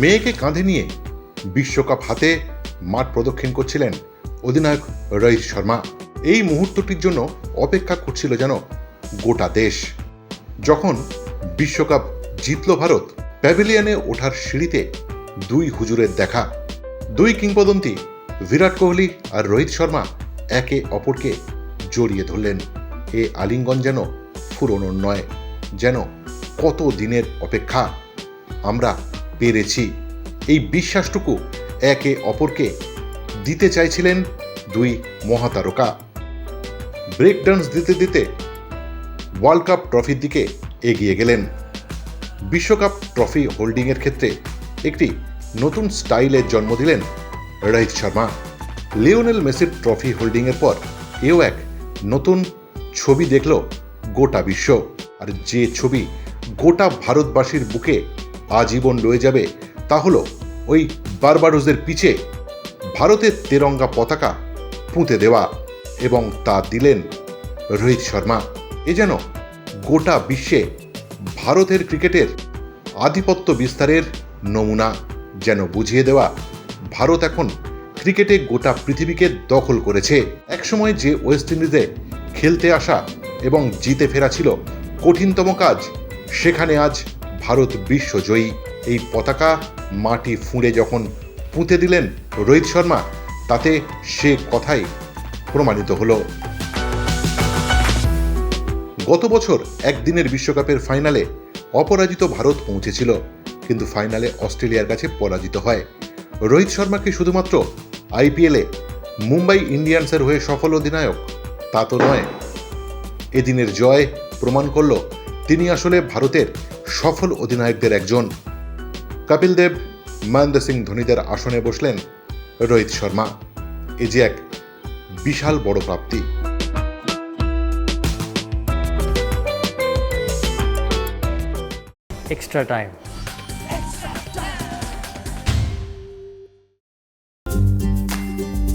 মেয়েকে কাঁধে নিয়ে বিশ্বকাপ হাতে মাঠ প্রদক্ষিণ করছিলেন অধিনায়ক রোহিত শর্মা। এই মুহূর্তটির জন্য অপেক্ষা করছিল যেন গোটা দেশ। যখন বিশ্বকাপ জিতল ভারত, প্যাভিলিয়নে ওঠার সিঁড়িতে দুই হুজুরের দেখা। দুই কিংবদন্তি, বিরাট কোহলি আর রোহিত শর্মা একে অপরকে জড়িয়ে ধরলেন। এ আলিঙ্গন যেন ফুরনোর নয়, যেন কত দিনের অপেক্ষা। আমরা পেরেছি। এই বিশ্বাসটুকু একে অপরকে দিতে চাইছিলেন দুই মহাতারকা। ব্রেক ডান্স দিতে দিতে ওয়ার্ল্ড কাপ ট্রফির দিকে এগিয়ে গেলেন। বিশ্বকাপ ট্রফি হোল্ডিংয়ের ক্ষেত্রে একটি নতুন স্টাইলের জন্ম দিলেন রোহিত শর্মা। লিওনেল মেসির ট্রফি হোল্ডিংয়ের পর এও এক নতুন ছবি দেখল গোটা বিশ্ব। আর যে ছবি গোটা ভারতবাসীর বুকে আজীবন রয়ে যাবে, তা হলো ওই বারবাডোসের পিছে ভারতের তেরঙ্গা পতাকা পুঁতে দেওয়া এবং তা দিলেন রোহিত শর্মা। এ যেন গোটা বিশ্বে ভারতের ক্রিকেটের আধিপত্য বিস্তারের নমুনা যেন বুঝিয়ে দেওয়া ভারত এখন ক্রিকেটে গোটা পৃথিবীকে দখল করেছে। একসময় যে ওয়েস্ট ইন্ডিজে খেলতে আসা এবং জিতে ফেরা ছিল কঠিনতম কাজ, সেখানে আজ ভারত বিশ্বজয়ী এই পতাকা মাটি ফুঁড়ে যখন পুঁতে দিলেন রোহিত শর্মা, তাতে সে কথাই প্রমাণিত হলো। গত বছর একদিনের বিশ্বকাপের ফাইনালে অপরাজিত ভারত পৌঁছেছিল, কিন্তু ফাইনালে অস্ট্রেলিয়ার কাছে পরাজিত হয়। রোহিত শর্মা কি শুধুমাত্র আইপিএলে মুম্বাই ইন্ডিয়ান্সের হয়ে সফল অধিনায়ক তা তো নয়। এদিনের জয় প্রমাণ করল তিনি আসলে ভারতের সফল অধিনায়কদের একজন। কপিল দেব, মহেন্দ্র সিং ধোনিদের আসনে বসলেন রোহিত শর্মা। এ যে এক বিশাল বড় প্রাপ্তি। Extra time.